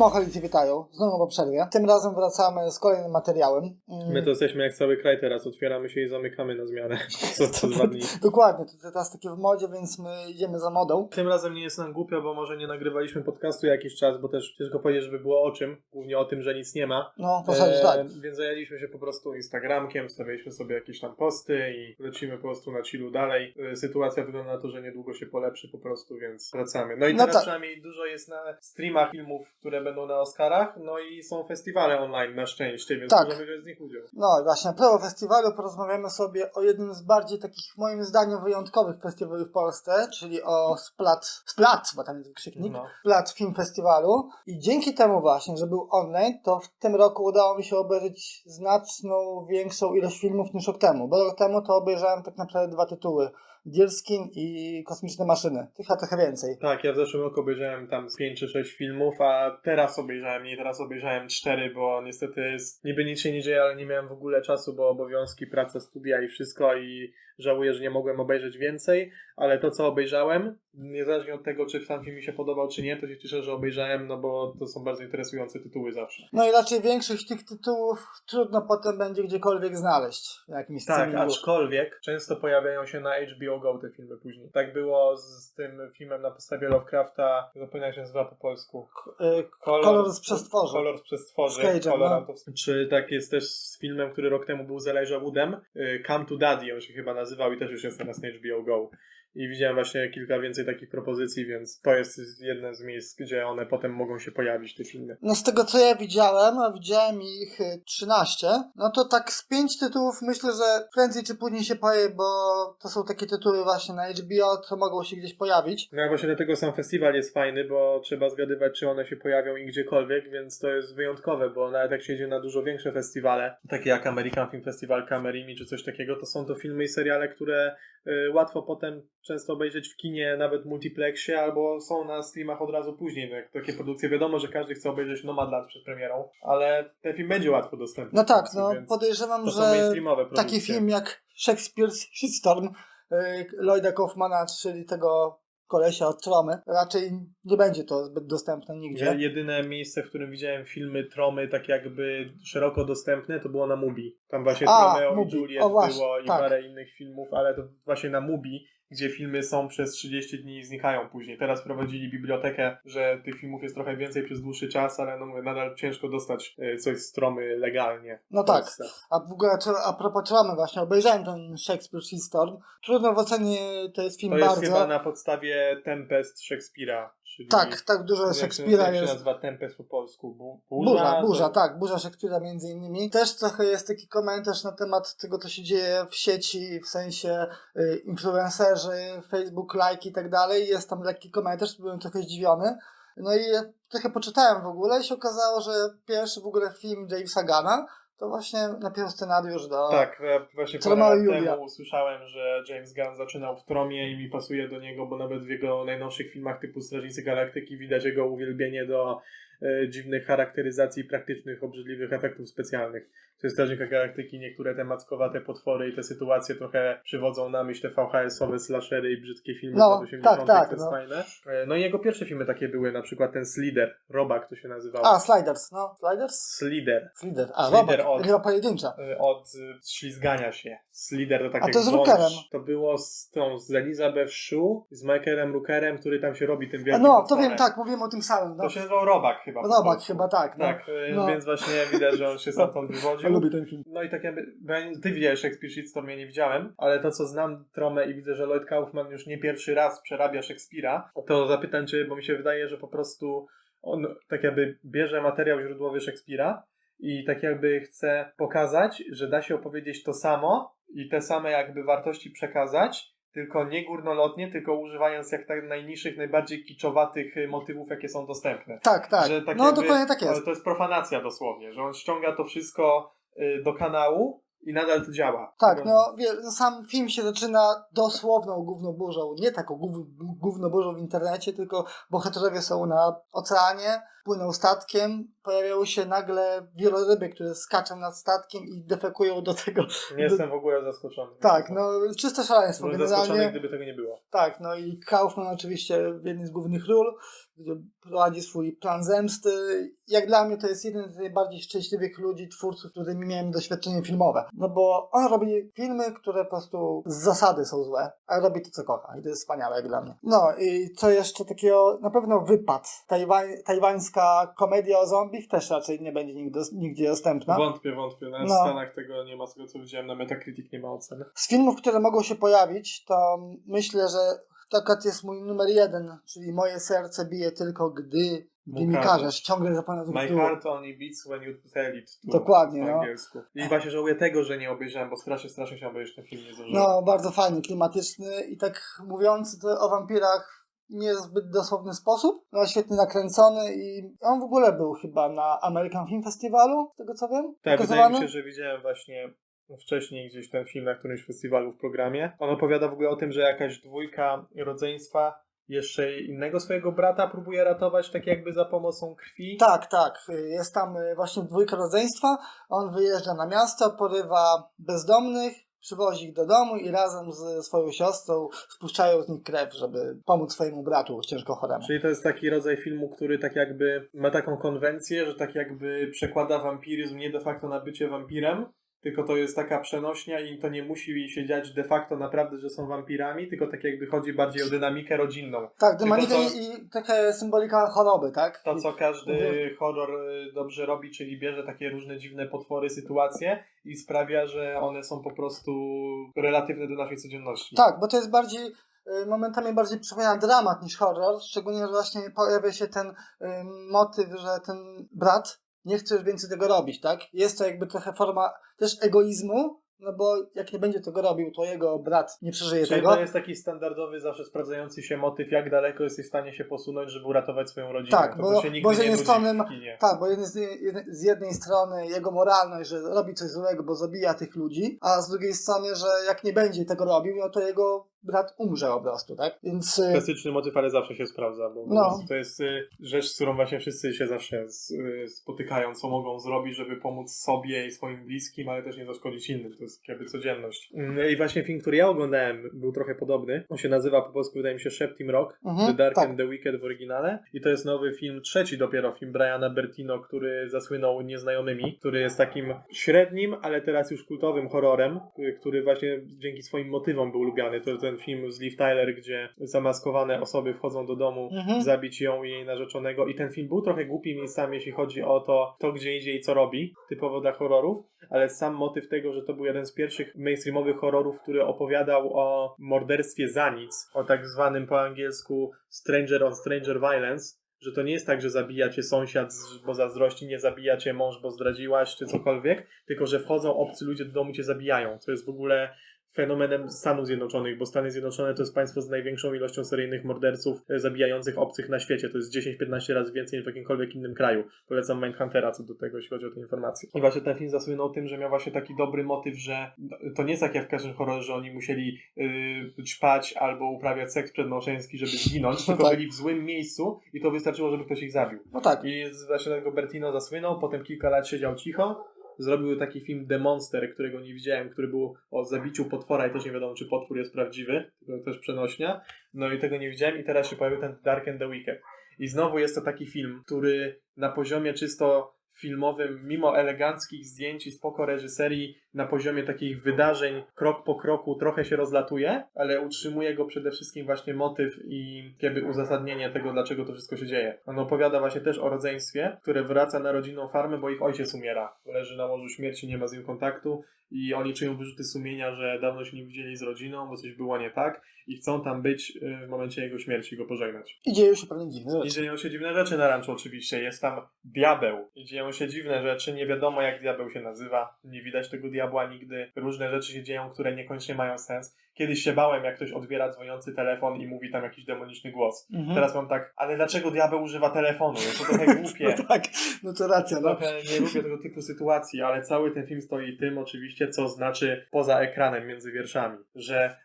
Filmoholicy witają, znowu po przerwie. Tym razem wracamy z kolejnym materiałem. Mm, My to jesteśmy jak cały kraj teraz, otwieramy się i zamykamy na zmianę co, co dwa dni. Dokładnie, to teraz takie w modzie, więc my idziemy za modą. Tym razem nie jest nam głupio, bo może nie nagrywaliśmy podcastu jakiś czas, bo też ciężko powiedzieć, żeby było o czym, głównie o tym, że nic nie ma. No, w zasadzie tak. Więc zajęliśmy się po prostu Instagramkiem, stawialiśmy sobie jakieś tam posty i lecimy po prostu na chillu dalej. E, Sytuacja wygląda na to, że niedługo się polepszy po prostu, więc wracamy. No i No teraz tak. przynajmniej dużo jest na streamach filmów, które będą na Oscarach, no i są festiwale online na szczęście, więc Tak. możemy wziąć z nich udział. No właśnie, propos festiwalu porozmawiamy sobie o jednym z bardziej takich moim zdaniem wyjątkowych festiwali w Polsce, czyli o Splat, Splat, bo tam jest wykrzyknik, No. Splat Film Festiwalu i dzięki temu właśnie, że był online, to w tym roku udało mi się obejrzeć znaczną większą ilość filmów niż rok temu, bo rok temu to obejrzałem tak naprawdę dwa tytuły, Deerskin i Kosmiczne Maszyny, tych a trochę więcej. Tak, ja w zeszłym roku obejrzałem tam z 5 czy 6 filmów, a teraz obejrzałem nie, teraz obejrzałem 4, bo niestety jest, niby nic się nie dzieje, ale nie miałem w ogóle czasu, bo obowiązki, praca, studia i wszystko i żałuję, że nie mogłem obejrzeć więcej, ale to co obejrzałem, niezależnie od tego, czy sam film mi się podobał, czy nie, to się cieszę, że obejrzałem, no bo to są bardzo interesujące tytuły zawsze. No i raczej większość tych tytułów trudno potem będzie gdziekolwiek znaleźć w jakimś Tak, aczkolwiek często pojawiają się na HBO Go te filmy później. Tak było z, z tym filmem na podstawie Lovecrafta, zapomniałem się nazywa po polsku. Y, Kolor, Kolor z przestworzy. Kolor z przestworzy. No. Antowski. Czy tak jest też z filmem, który rok temu był z Elijah Woodem? y, Come to Daddy, on się chyba nazywał i też już jest teraz na HBO Go. I widziałem właśnie kilka więcej takich propozycji, więc to jest jedne z miejsc, gdzie one potem mogą się pojawić, te filmy. No z tego co ja widziałem, a widziałem ich y, 13, no to tak z 5 tytułów myślę, że prędzej czy później się pojawi, bo to są takie tytuły właśnie na HBO, co mogą się gdzieś pojawić. No właśnie dlatego sam festiwal jest fajny, bo trzeba zgadywać, czy one się pojawią i gdziekolwiek, więc to jest wyjątkowe, bo nawet jak się idzie na dużo większe festiwale, takie jak American Film Festival, Camerimi czy coś takiego, to są to filmy i seriale, które y, łatwo potem często obejrzeć w kinie, nawet w multiplexie, albo są na streamach od razu później. No jak takie produkcje, wiadomo, że każdy chce obejrzeć Nomadland przed premierą, ale ten film będzie łatwo dostępny. No tak, no podejrzewam, że taki film jak Shakespeare's Shitstorm y, Lloyda Kaufmana, czyli tego kolesia od Tromy, raczej nie będzie to zbyt dostępne Ja nigdzie. jedyne miejsce, w którym widziałem filmy Tromy tak jakby szeroko dostępne, to było na Mubi. Tam właśnie A, Romeo Mubi. i Juliet O, właśnie, było i tak. parę innych filmów, ale to właśnie na Mubi, gdzie filmy są przez 30 dni i znikają później. Teraz prowadzili bibliotekę, że tych filmów jest trochę więcej przez dłuższy czas, ale no mówię, nadal ciężko dostać e, coś z Tromy legalnie. No tak. A w ogóle a propos Tromy właśnie, obejrzałem ten Shakespeare's Shitstorm. Trudno w ocenie, to jest film To jest bardzo... chyba na podstawie Tempest Szekspira. Tak, tak, dużo Szekspira jak się jest. nazywa Tempest po polsku? Bu- Burza, burza, to- tak, burza Szekspira między innymi. Też trochę jest taki komentarz na temat tego, co się dzieje w sieci, w sensie y, influencerzy, Facebook, like i tak dalej. Jest tam lekki komentarz, byłem trochę zdziwiony. No i trochę poczytałem w ogóle i się okazało, że pierwszy w ogóle film Jamesa Gana to właśnie napisał scenariusz do... Tak, ja właśnie parę lat temu usłyszałem, że James Gunn zaczynał w Tromie i mi pasuje do niego, bo nawet w jego najnowszych filmach typu Strażnicy Galaktyki widać jego uwielbienie do e, dziwnych charakteryzacji praktycznych, obrzydliwych efektów specjalnych. To jest Strażnika Galaktyki, niektóre te mackowate potwory i te sytuacje trochę przywodzą na myśl te VHS-owe slashery i brzydkie filmy No, z lat 80 tak, tak, to jest no. fajne. E, No i jego pierwsze filmy takie były, na przykład ten Slider, Robak to się nazywał. A, Sliders, no. Sliders? Slider. Slider. A, Slider robot. od- Gra pojedyncza. y, od y, ślizgania się. Slider to tak A to z. Rookerem. To było z tą, z Elizabeth Shue, z Michaelem Rookerem, który tam się robi tym wielkim no, to potworem. wiem, tak, mówimy o tym samym. No. To się nazywał Robak chyba. Robak chyba, tak. No. Tak, No. więc właśnie widać, że on się stamtąd wywodził. Ja lubię ten film. No i tak jakby, ty widziałeś Shakespeare Shitstorm, ja nie widziałem, ale to co znam Tromę i widzę, że Lloyd Kaufman już nie pierwszy raz przerabia Szekspira, to zapytam cię, bo mi się wydaje, że po prostu on tak jakby bierze materiał źródłowy Szekspira i tak jakby chce pokazać, że da się opowiedzieć to samo i te same jakby wartości przekazać, tylko nie górnolotnie, tylko używając jak tak najniższych, najbardziej kiczowatych y, motywów, jakie są dostępne. Tak, tak. Że tak no jakby- dokładnie tak ale jest. to jest profanacja dosłownie, że on ściąga to wszystko do kanału i nadal to działa. Tak, no wie, no sam film się zaczyna dosłowną gównoburzą, nie taką gów, gównoburzą w internecie, tylko bohaterowie są na oceanie, płynął statkiem, pojawiały się nagle wieloryby, które skaczą nad statkiem i defekują do tego. Nie jestem w ogóle zaskoczony. Tak, no czyste szaleństwo Byłem zaskoczony, generalnie. gdyby tego nie było. Tak, no i Kaufman oczywiście w jednej z głównych ról, gdzie prowadzi swój plan zemsty. Jak dla mnie to jest jeden z najbardziej szczęśliwych ludzi, twórców, z którymi miałem doświadczenie filmowe. No bo on robi filmy, które po prostu z zasady są złe, a robi to, co kocha. I to jest wspaniałe jak dla mnie. No i co jeszcze takiego, na pewno wypad. Tajwań, tajwańska komedia o zombich też raczej nie będzie nigdy, nigdzie dostępna. Wątpię, wątpię. Na No. Stanach tego nie ma, z tego co widziałem, na Metacritic nie ma oceny. Z filmów, które mogą się pojawić, to myślę, że Takat jest mój numer jeden, czyli Moje serce bije tylko gdy, gdy mi każesz. Ciągle tego My tytułu. heart only beats when you tell it to. Dokładnie, po no. angielsku. I właśnie żałuję tego, że nie obejrzałem, bo strasznie, strasznie się obejrzeć ten film nie zdążyłem. No, bardzo fajny, klimatyczny i tak mówiący o wampirach nie w zbyt dosłowny sposób, no świetnie nakręcony i on w ogóle był chyba na American Film Festivalu, z tego co wiem, Tak, wydaje mi się, że widziałem właśnie wcześniej gdzieś ten film na którymś festiwalu w programie. On opowiada w ogóle o tym, że jakaś dwójka rodzeństwa jeszcze innego swojego brata próbuje ratować tak jakby za pomocą krwi. Tak, tak. Jest tam y, właśnie dwójka rodzeństwa. On wyjeżdża na miasto, porywa bezdomnych, przywozi ich do domu i razem ze swoją siostrą spuszczają z nich krew, żeby pomóc swojemu bratu ciężko choremu. Czyli to jest taki rodzaj filmu, który tak jakby ma taką konwencję, że tak jakby przekłada wampiryzm nie de facto na bycie wampirem, tylko to jest taka przenośnia i to nie musi się dziać de facto naprawdę, że są wampirami, tylko tak jakby chodzi bardziej o dynamikę rodzinną. Tak, to, i, i taka symbolika choroby, tak? To, co każdy Mhm. horror y, dobrze robi, czyli bierze takie różne dziwne potwory, sytuacje i sprawia, że one są po prostu relatywne do naszej codzienności. Tak, bo to jest bardziej y, momentami bardziej przypomina dramat niż horror, szczególnie, że właśnie pojawia się ten y, motyw, że ten brat nie chce już więcej tego robić, tak? Jest to jakby trochę forma też egoizmu, no bo jak nie będzie tego robił, to jego brat nie przeżyje Czyli tego. to jest taki standardowy, zawsze sprawdzający się motyw, jak daleko jesteś w stanie się posunąć, żeby uratować swoją rodzinę. Tak, to, bo- to się nigdy bo z jednej strony. Tak, bo z, jednej- z jednej strony jego moralność, że robi coś złego, bo zabija tych ludzi, a z drugiej strony, że jak nie będzie tego robił, no to jego brat umrze po prostu, tak? Więc y, Klasyczny motyw, ale zawsze się sprawdza, bo No. to jest y, rzecz, z którą właśnie wszyscy się zawsze y, spotykają, co mogą zrobić, żeby pomóc sobie i swoim bliskim, ale też nie zaszkodzić innym. To jest jakby codzienność. Mm, I właśnie film, który ja oglądałem, był trochę podobny. On się nazywa po polsku, wydaje mi się, Szeptim Rock. Mhm, The Dark tak. and the Wicked w oryginale. I to jest nowy film, trzeci dopiero film Briana Bertino, który zasłynął Nieznajomymi, który jest takim średnim, ale teraz już kultowym horrorem, który- który właśnie dzięki swoim motywom był lubiany. To ten film z Liv Tyler, gdzie zamaskowane osoby wchodzą do domu Mhm. zabić ją i jej narzeczonego. I ten film był trochę głupi miejscami, jeśli chodzi o to, kto gdzie idzie i co robi, typowo dla horrorów, ale sam motyw tego, że to był jeden z pierwszych mainstreamowych horrorów, który opowiadał o morderstwie za nic, o tak zwanym po angielsku stranger on stranger violence, że to nie jest tak, że zabija cię sąsiad, bo zazdrości, nie zabija cię mąż, bo zdradziłaś, czy cokolwiek, tylko że wchodzą obcy ludzie do domu i cię zabijają. To jest w ogóle fenomenem Stanów Zjednoczonych, bo Stany Zjednoczone to jest państwo z największą ilością seryjnych morderców e, zabijających obcych na świecie. To jest 10-15 razy więcej niż w jakimkolwiek innym kraju. Polecam Mindhuntera co do tego, jeśli chodzi o te informacje. I właśnie ten film zasłynął tym, że miał właśnie taki dobry motyw, że to nie jest tak jak w każdym horrorze, że oni musieli yy, ćpać albo uprawiać seks przedmałżeński, żeby zginąć, tylko Tak. byli w złym miejscu i to wystarczyło, żeby ktoś ich zabił. No tak. I właśnie tego Bertino zasłynął, potem kilka lat siedział cicho. Zrobił taki film The Monster, którego nie widziałem, który był o zabiciu potwora i też nie wiadomo, czy potwór jest prawdziwy, tylko też przenośnia. No i tego nie widziałem i teraz się pojawił ten Dark and the Wicked. I znowu jest to taki film, który na poziomie czysto filmowym, mimo eleganckich zdjęć i spoko reżyserii, na poziomie takich wydarzeń, krok po kroku trochę się rozlatuje, ale utrzymuje go przede wszystkim właśnie motyw i jakby uzasadnienie tego, dlaczego to wszystko się dzieje. On opowiada właśnie też o rodzeństwie, które wraca na rodzinną farmę, bo ich ojciec umiera. Leży na łożu śmierci, nie ma z nim kontaktu i oni czują wyrzuty sumienia, że dawno się nie widzieli z rodziną, bo coś było nie tak i chcą tam być y, w momencie jego śmierci, go pożegnać. I dzieją się pewne dziwne I rzeczy. dzieją się dziwne rzeczy na ranczu oczywiście. Jest tam diabeł. I dzieją się dziwne rzeczy. Nie wiadomo jak diabeł się nazywa. Nie widać tego diabła nigdy. Różne rzeczy się dzieją, które niekoniecznie mają sens. Kiedyś się bałem, jak ktoś odbiera dzwoniący telefon i mówi tam jakiś demoniczny głos. Mhm. Teraz mam tak, ale dlaczego diabeł używa telefonu? Jest to trochę głupie. No tak, no to racja, no. Trochę nie lubię tego typu sytuacji, ale cały ten film stoi tym oczywiście, co znaczy poza ekranem między wierszami. Że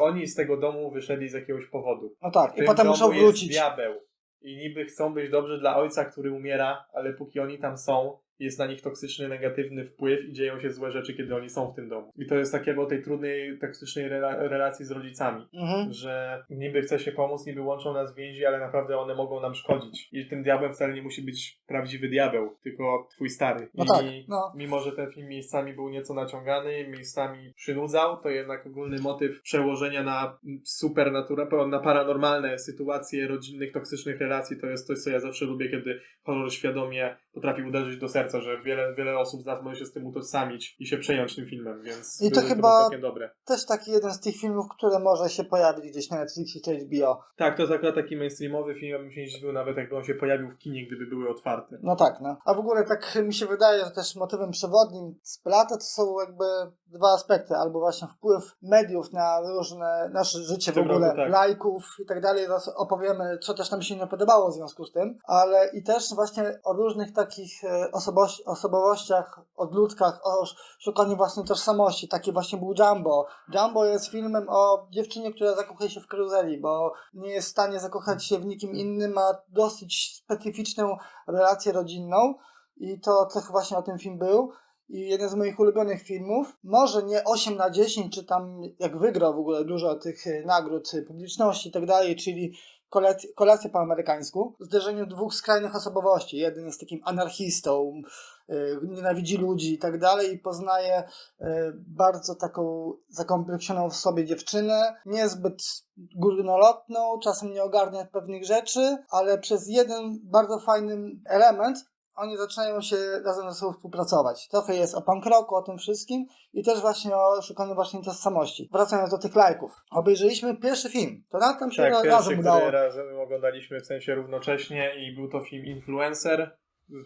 oni z tego domu wyszedli z jakiegoś powodu. No tak, i potem muszą wrócić. diabeł. i niby chcą być dobrzy dla ojca, który umiera, ale póki oni tam są, jest na nich toksyczny, negatywny wpływ i dzieją się złe rzeczy, kiedy oni są w tym domu. I to jest takie o tej trudnej, toksycznej rela- relacji z rodzicami Mhm. że niby chce się pomóc, niby łączą nas więzi, ale naprawdę one mogą nam szkodzić. I tym diabłem wcale nie musi być prawdziwy diabeł, tylko twój stary. No I tak, no. mimo, że ten film miejscami był nieco naciągany, miejscami przynudzał, to jednak ogólny motyw przełożenia na supernatura, na paranormalne sytuacje rodzinnych, toksycznych relacji to jest coś, co ja zawsze lubię, kiedy horror świadomie potrafi uderzyć do serca, że wiele, wiele osób z nas może się z tym utożsamić i się przejąć tym filmem, więc I to chyba- całkiem dobre. Też taki jeden z tych filmów, które może się pojawić gdzieś na Netflixie czy HBO. Tak, to jest akurat taki mainstreamowy film, ja bym się nie zdziwił nawet jakby on się pojawił w kinie, gdyby były otwarte. No tak, no. A w ogóle tak mi się wydaje, że też motywem przewodnim splata to są jakby dwa aspekty. Albo właśnie wpływ mediów na różne, nasze życie W w ogóle, roku tak. lajków i tak dalej. Zaraz opowiemy, co też nam się nie podobało w związku z tym. Ale i też właśnie o różnych takich e, osobowości, osobowościach, odludkach, o sz- szukaniu własnej tożsamości. Taki właśnie był Jumbo. Jumbo jest filmem o dziewczynie, która zakochuje się w karuzeli, bo nie jest w stanie zakochać się w nikim innym, ma dosyć specyficzną relację rodzinną i to trochę właśnie o tym film był. I jeden z moich ulubionych filmów, może nie 8 na 10, czy tam jak wygrał w ogóle dużo tych e, nagród e, publiczności i tak dalej, czyli kolacja po amerykańsku, w zderzeniu dwóch skrajnych osobowości. Jeden jest takim anarchistą, e, nienawidzi ludzi i tak dalej i poznaje e, bardzo taką zakompleksioną w sobie dziewczynę, niezbyt górnolotną, czasem nie ogarnia pewnych rzeczy, ale przez jeden bardzo fajny element oni zaczynają się razem ze sobą współpracować. Trochę jest o punk rocku, o tym wszystkim i też właśnie o szukaniu właśnie tożsamości. Wracając do tych lajków. Obejrzeliśmy pierwszy film. To nam tam się Tak, ra- pierwszy, razem udało. który razem oglądaliśmy w sensie równocześnie i był to film Influencer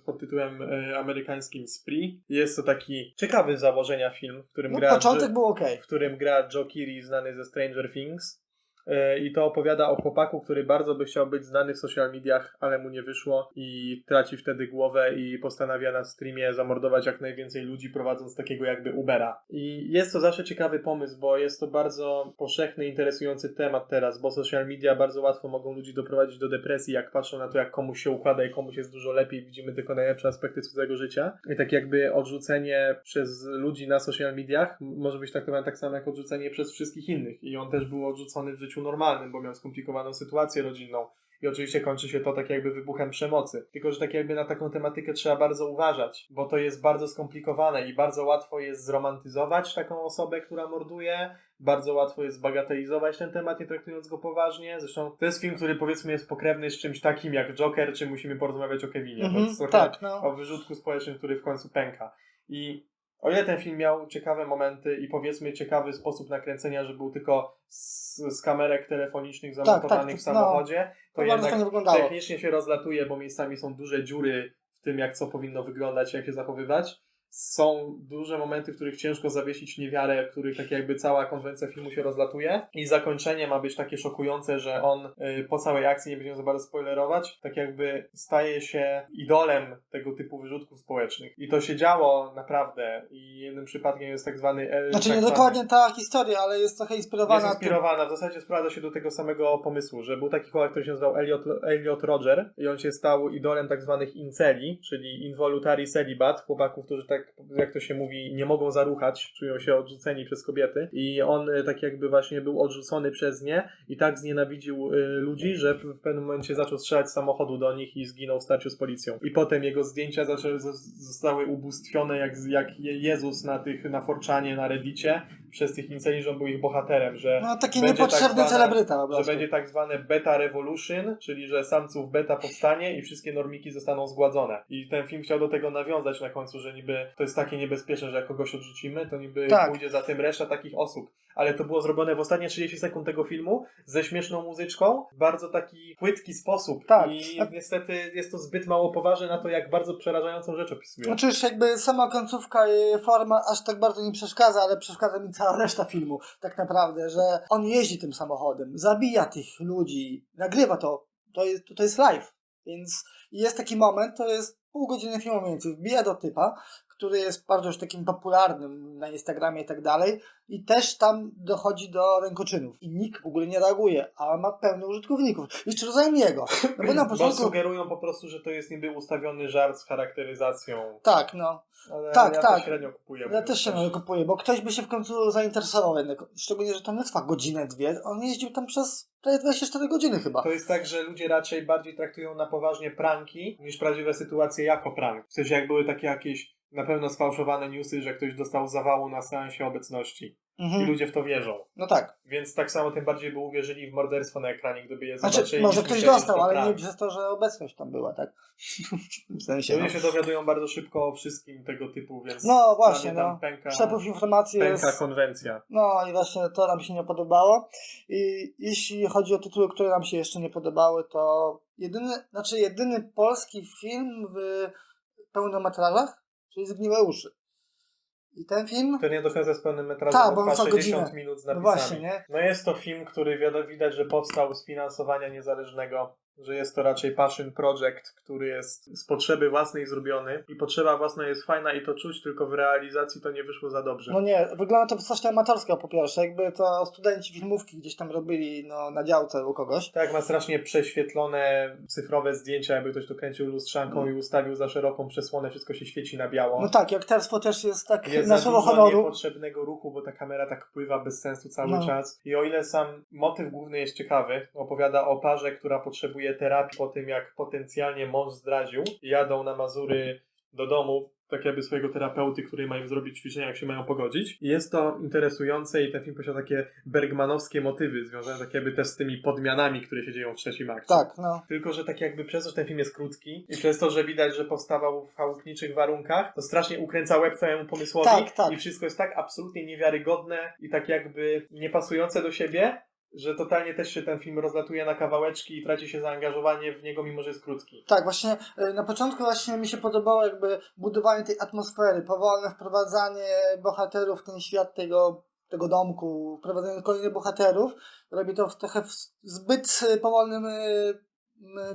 pod tytułem e, amerykańskim Spree. Jest to taki ciekawy z założenia film, w którym No, gra początek był ok. w którym gra Joe Keery, znany ze Stranger Things. E, I to opowiada o chłopaku, który bardzo by chciał być znany w social mediach, ale mu nie wyszło i traci wtedy głowę i postanawia na streamie zamordować jak najwięcej ludzi, prowadząc takiego jakby Ubera. I jest to zawsze ciekawy pomysł, bo jest to bardzo powszechny, interesujący temat teraz, bo social media bardzo łatwo mogą ludzi doprowadzić do depresji, jak patrzą na to, jak komuś się układa i komuś jest dużo lepiej, widzimy tylko najlepsze aspekty cudzego życia. I tak jakby odrzucenie przez ludzi na social mediach może być traktowane tak samo jak odrzucenie przez wszystkich innych. I on też był odrzucony w życiu normalnym, bo miał skomplikowaną sytuację rodzinną. I oczywiście kończy się to tak jakby wybuchem przemocy. Tylko, że tak jakby na taką tematykę trzeba bardzo uważać, bo to jest bardzo skomplikowane i bardzo łatwo jest zromantyzować taką osobę, która morduje. Bardzo łatwo jest bagatelizować ten temat, nie traktując go poważnie. Zresztą to jest film, który powiedzmy jest pokrewny z czymś takim jak Joker, czy musimy porozmawiać o Kevinie. to jest trochę tak, no. o wyrzutku społecznym, który w końcu pęka. I o ile ten film miał ciekawe momenty i powiedzmy ciekawy sposób nakręcenia, że był tylko z, z kamerek telefonicznych tak, zamontowanych w no. samochodzie, To to jednak technicznie się rozlatuje, bo miejscami są duże dziury w tym, jak co powinno wyglądać, jak się zachowywać. Są duże momenty, w których ciężko zawiesić niewiarę, w których tak jakby cała konwencja filmu się rozlatuje. I zakończenie ma być takie szokujące, że on y, po całej akcji, nie będziemy za bardzo spoilerować, tak jakby staje się idolem tego typu wyrzutków społecznych. I to się działo naprawdę. I jednym przypadkiem jest tak zwany... e, Znaczy tak nie zwany- dokładnie ta historia, ale jest trochę inspirowana jest inspirowana, w zasadzie sprowadza się do tego samego pomysłu, że był taki chłopak, który się nazywał Elliot, Elliot Roger i on się stał idolem tak zwanych inceli, czyli involuntary celibate, chłopaków, którzy tak, jak to się mówi, nie mogą zaruchać, czują się odrzuceni przez kobiety i on e, tak jakby właśnie był odrzucony przez nie i tak znienawidził e, ludzi, że w pewnym momencie zaczął strzelać z samochodu do nich i zginął w starciu z policją. I potem jego zdjęcia zaczęły, zostały ubóstwione jak, jak Je- Jezus na tych, na Forczanie, na Reddicie, przez tych inceli, że on był ich bohaterem, że No taki będzie niepotrzebny tak zwana- celebryta że będzie tak zwane beta revolution, czyli że samców beta powstanie i wszystkie normiki zostaną zgładzone. I ten film chciał do tego nawiązać na końcu, że niby to jest takie niebezpieczne, że jak kogoś odrzucimy, to niby Tak. pójdzie za tym reszta takich osób. Ale to było zrobione w ostatnie 30 sekund tego filmu ze śmieszną muzyczką w bardzo taki płytki sposób. Tak. I niestety jest to zbyt mało poważne na to, jak bardzo przerażającą rzecz opisuje. Znaczy już jakby sama końcówka i forma aż tak bardzo nie przeszkadza, ale przeszkadza mi cała reszta filmu tak naprawdę, że on jeździ tym samochodem, zabija tych ludzi, nagrywa to, to jest, to jest live, więc jest taki moment, to jest pół godziny filmu mniej więcej, wbija do typa, który jest bardzo już takim popularnym na Instagramie i tak dalej i też tam dochodzi do rękoczynów i nikt w ogóle nie reaguje, a ma pełno użytkowników. Jeszcze rozumiem jego, no bo na Bo początku... sugerują po prostu, że to jest niby ustawiony żart z charakteryzacją. Tak, no. Ale Tak, ja tak. to średnio kupuję. Ja też się nie kupuję, bo ktoś by się w końcu zainteresował jednak. Szczególnie, że to nie trwa godzinę, dwie. On jeździł tam przez prawie 24 godziny chyba. To jest tak, że ludzie raczej bardziej traktują na poważnie pranki niż prawdziwe sytuacje jako prank. W sensie jak były takie jakieś na pewno sfałszowane newsy, że ktoś dostał zawału na seansie obecności. I Mhm. ludzie w to wierzą. No tak. Więc tak samo tym bardziej by uwierzyli w morderstwo na ekranie, gdyby je Znaczy, zobaczyli. może ktoś dostał, ale nie przez to, że obecność tam była, tak? w sensie, no. Ludzie się dowiadują bardzo szybko o wszystkim tego typu, więc No właśnie, no. pęka, Przepływ informacji pęka jest... konwencja. No i właśnie to nam się nie podobało. I jeśli chodzi o tytuły, które nam się jeszcze nie podobały, to jedyny, znaczy jedyny polski film w pełnometrażach, czyli Zgniłe uszy. I ten film... To nie do końca jest pełnym metrażem, Tak, bo trwa 60 godzinę. minut z No napisami. właśnie, nie? No jest to film, który widać, że powstał z finansowania niezależnego, że jest to raczej passion project, który jest z potrzeby własnej zrobiony i potrzeba własna jest fajna i to czuć, tylko w realizacji to nie wyszło za dobrze. No nie, wygląda to strasznie amatorsko po pierwsze, jakby to studenci filmówki gdzieś tam robili no, na działce u kogoś. Tak, ma strasznie prześwietlone cyfrowe zdjęcia, jakby ktoś to kręcił lustrzanką i ustawił za szeroką przesłonę, wszystko się świeci na biało. No tak, i aktorstwo też jest tak Jest na słowo honoru. niepotrzebnego ruchu, bo ta kamera tak pływa bez sensu cały No. czas. I o ile sam motyw główny jest ciekawy, opowiada o parze, która potrzebuje terapii po tym, jak potencjalnie mąż zdradził. Jadą na Mazury do domu, tak jakby swojego terapeuty, który mają zrobić ćwiczenia, jak się mają pogodzić. I jest to interesujące i ten film posiada takie bergmanowskie motywy, związane tak jakby też z tymi podmianami, które się dzieją w trzecim akcie. Tak, no. Tylko, że tak jakby przez to, że ten film jest krótki i przez to, że widać, że powstawał w chałupniczych warunkach, to strasznie ukręca łeb całemu pomysłowi Tak, tak. i wszystko jest tak absolutnie niewiarygodne i tak jakby niepasujące do siebie, że totalnie też się ten film rozlatuje na kawałeczki i traci się zaangażowanie w niego, mimo że jest krótki. Tak, właśnie y, na początku właśnie mi się podobało jakby budowanie tej atmosfery, powolne wprowadzanie bohaterów w ten świat tego, tego domku, wprowadzanie kolejnych bohaterów. Robi to w trochę w zbyt powolnym y,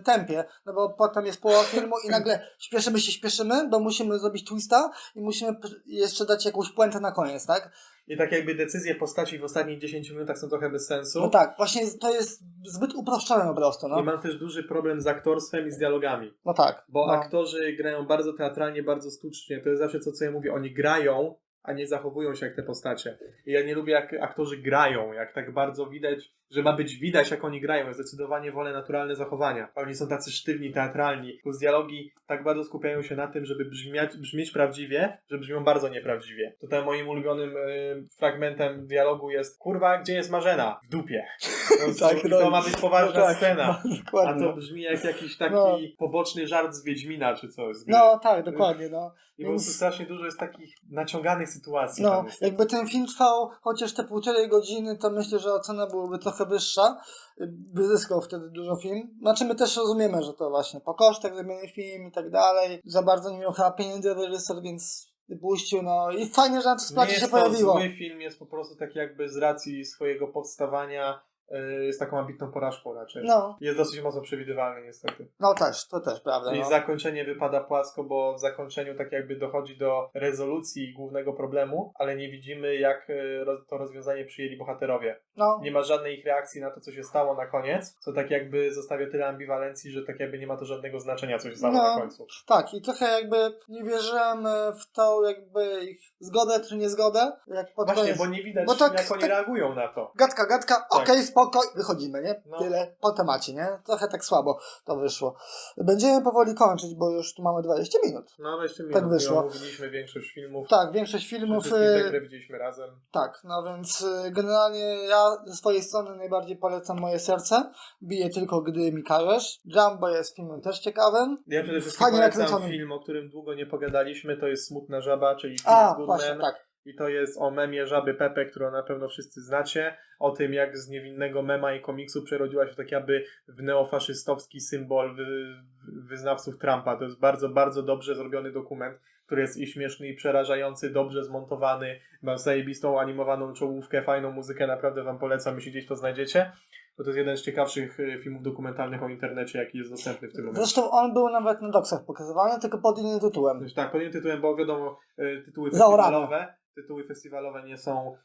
tempie, no bo potem jest połowa filmu i nagle śpieszymy się, śpieszymy, bo musimy zrobić twista i musimy jeszcze dać jakąś puentę na koniec, tak? I tak jakby decyzje postaci w ostatnich 10 minutach są trochę bez sensu. No tak, właśnie to jest zbyt uproszczone po prostu, I no. mam też duży problem z aktorstwem i z dialogami. No tak. Bo no. aktorzy grają bardzo teatralnie, bardzo sztucznie. To jest zawsze to, co ja mówię. Oni grają, a nie zachowują się jak te postacie. I ja nie lubię, jak aktorzy grają, jak tak bardzo widać, że ma być widać, jak oni grają. Ja zdecydowanie wolę naturalne zachowania. Oni są tacy sztywni, teatralni. Plus dialogi tak bardzo skupiają się na tym, żeby brzmiać, brzmieć prawdziwie, że brzmią bardzo nieprawdziwie. Tutaj moim ulubionym y, fragmentem dialogu jest kurwa, gdzie jest Marzena? W dupie. No, Tak, no to i- ma być poważna no tak, scena. no, A to brzmi jak jakiś taki No. poboczny żart z Wiedźmina czy coś. No tak, dokładnie, no. I po prostu strasznie dużo jest takich naciąganych sytuacji. No, jakby ten film trwał chociaż te półtorej godziny, to myślę, że ocena byłaby trochę wyższa. By zyskał wtedy dużo film. Znaczy my też rozumiemy, że to właśnie po kosztach zrobiony film i tak dalej. Za bardzo nie miał chyba pieniędzy reżyser, więc puścił, no i fajnie, że na to Nie splacie się jest pojawiło. to zły film, jest po prostu tak jakby z racji swojego powstawania y, jest taką ambitną porażką raczej. No, Jest dosyć mocno przewidywalny niestety. no też, to też, prawda. I No. zakończenie wypada płasko, bo w zakończeniu tak jakby dochodzi do rezolucji głównego problemu, ale nie widzimy jak roz- to rozwiązanie przyjęli bohaterowie. no. Nie ma żadnej ich reakcji na to, co się stało na koniec, co tak jakby zostawia tyle ambiwalencji, że tak jakby nie ma to żadnego znaczenia, co się stało No. na końcu. Tak, i trochę jakby nie wierzyłem e, w tą jakby ich zgodę czy niezgodę. Jak pod Właśnie, koniec... bo nie widać, Bo tak- jak oni tak- reagują na to. Gadka, gadka, Tak. okej, spoko, wychodzimy, nie? No. Tyle po temacie, nie? Trochę tak słabo to wyszło. Będziemy powoli kończyć, bo już tu mamy 20 minut. No, weźcie mi Tak wyszło. Mówiliśmy większość filmów. Tak, większość filmów, Wszystkie te, y, które widzieliśmy razem. tak, no więc y, generalnie ja ze swojej strony najbardziej polecam Moje Serce. Bije tylko, gdy mi każesz. Jumbo jest filmem też ciekawym. Ja przede wszystkim Fajnie polecam film, o którym długo nie pogadaliśmy, to jest Smutna Żaba, czyli film A, z Goodman. właśnie, tak. I to jest o memie Żaby Pepe, którą na pewno wszyscy znacie. O tym, jak z niewinnego mema i komiksu przerodziła się tak jakby w neofaszystowski symbol wy, wyznawców Trumpa. To jest bardzo, bardzo dobrze zrobiony dokument, który jest i śmieszny, i przerażający, dobrze zmontowany. Ma zajebistą animowaną czołówkę, fajną muzykę, naprawdę wam polecam, jeśli gdzieś to znajdziecie. bo to jest jeden z ciekawszych y, filmów dokumentalnych o internecie, jaki jest dostępny w tym momencie. Zresztą on był nawet na doksach pokazywany, tylko pod innym tytułem. Tak, pod tym tytułem, bo wiadomo, y, tytuły festiwalowe, tytuły festiwalowe nie są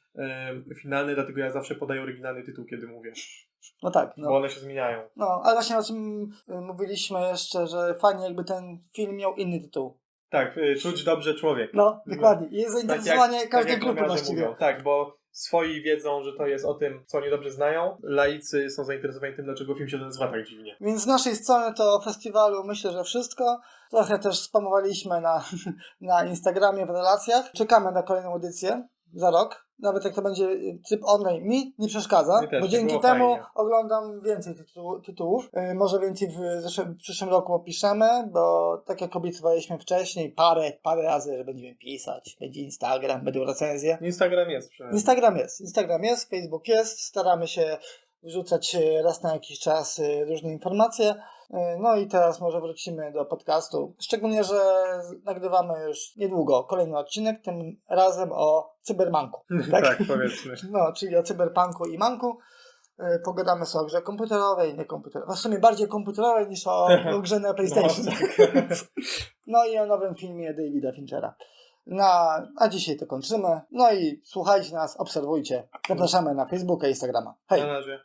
y, finalne, dlatego ja zawsze podaję oryginalny tytuł, kiedy mówię, No tak, bo no. one się zmieniają. no. Ale właśnie o czym y, mówiliśmy jeszcze, że fajnie jakby ten film miał inny tytuł. Tak, y, czuć dobrze człowiek. No, dokładnie. I jest zainteresowanie każdej jak grupy lekarze właściwie. Mówią. Tak, bo swoi wiedzą, że to jest o tym, co oni dobrze znają. Laicy są zainteresowani tym, dlaczego film się nazywa tak dziwnie. Więc z naszej strony to o festiwalu myślę, że wszystko. Trochę też spamowaliśmy na, na Instagramie w relacjach. Czekamy na kolejną edycję za rok. Nawet jak to będzie y, tryb online, mi nie przeszkadza, Mi bo dzięki temu fajnie. oglądam więcej tytuł, tytułów. Y, Może więcej w, zeszłym, w przyszłym roku opiszemy, bo tak jak obiecywaliśmy wcześniej, parę, parę razy, że będziemy pisać. Będzie Instagram, będą recenzje. Instagram jest przynajmniej. Instagram jest, Instagram jest, Facebook jest, staramy się wrzucać e, raz na jakiś czas e, różne informacje. E, No i teraz może wrócimy do podcastu. Szczególnie, że nagrywamy już niedługo kolejny odcinek, tym razem o cybermanku. Tak? tak, powiedzmy. No, czyli o cyberpunku i manku. E, Pogadamy sobie o grze komputerowej, nie komputerowej. W sumie bardziej komputerowej niż o, o grze na PlayStation. No, tak. No i o nowym filmie Davida Finchera. Na, a dzisiaj to kończymy. No i słuchajcie nas, obserwujcie. Zapraszamy na Facebooka i Instagrama. Hej! Na razie.